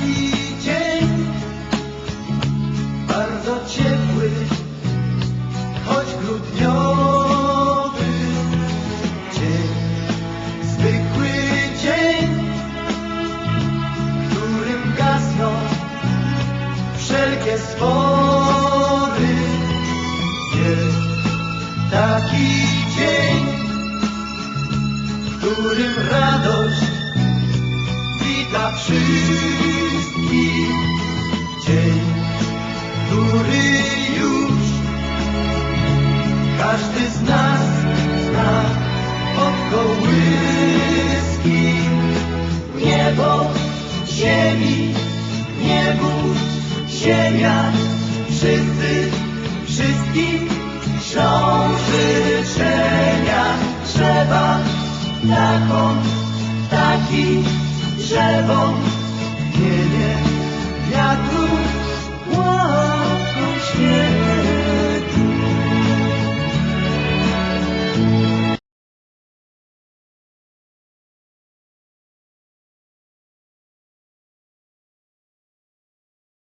taki dzień bardzo ciepły, choć grudniowy dzień, zwykły dzień, którym gasną wszelkie spory. Jest taki dzień, w którym radość wita wszystkich. Dzień, który już każdy z nas zna od kołyski. Niebo, ziemi, niebu, ziemia, wszyscy, wszystkim ślą życzenia. Trzeba taką, taki drzewom,